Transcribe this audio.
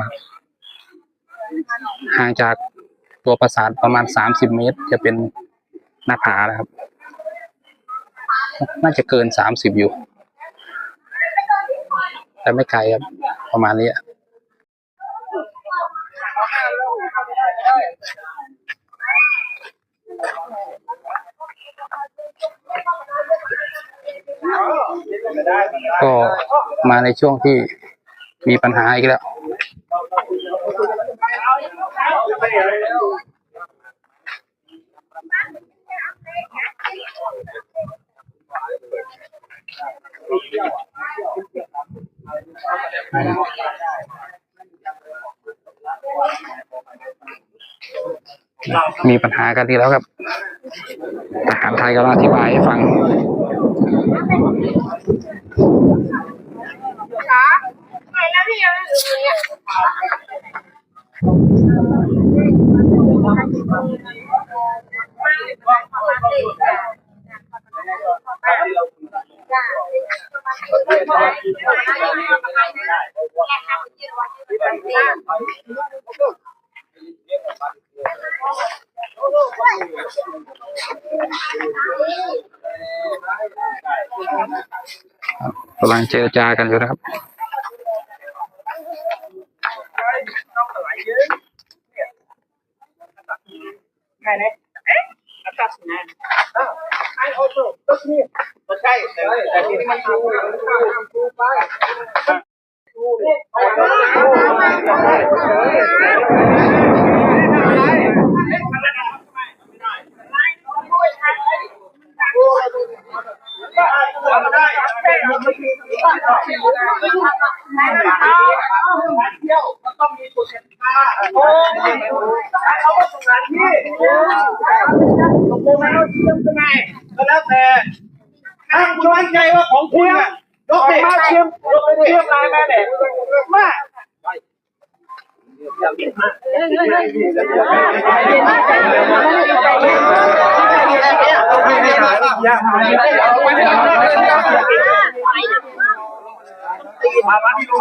มาห่างจากตัวปราสาทประมาณสามสิบเมตร จะเป็นหน้าผานะครับ น่าจะเกินสามสิบอยู่ แต่ไม่ไกลครับ ประมาณนี้ก็มาในช่วงที่มีปัญหาอีกแล้ว มีปัญหากันทีแล้วครับทหารไทยก็อธิบายให้ฟัง ไม่แล้วพี่ยังอยู่เนี่ยกำ ลังเจรจากันอยู่นะครับใช่แต่แต่ทีนี้มันชูชูไปเที่ยวมันต้องมีกฎกติกาโอ้เขา ก็สถานที่ตกลงแล้วเชื่อมยังไงก็แล้วแต่ถ้าคุณมั่นใจว่าของคุณอะยกดิเชื่อมยกไปเชื่อมลายแม่แบบมามาที่ดู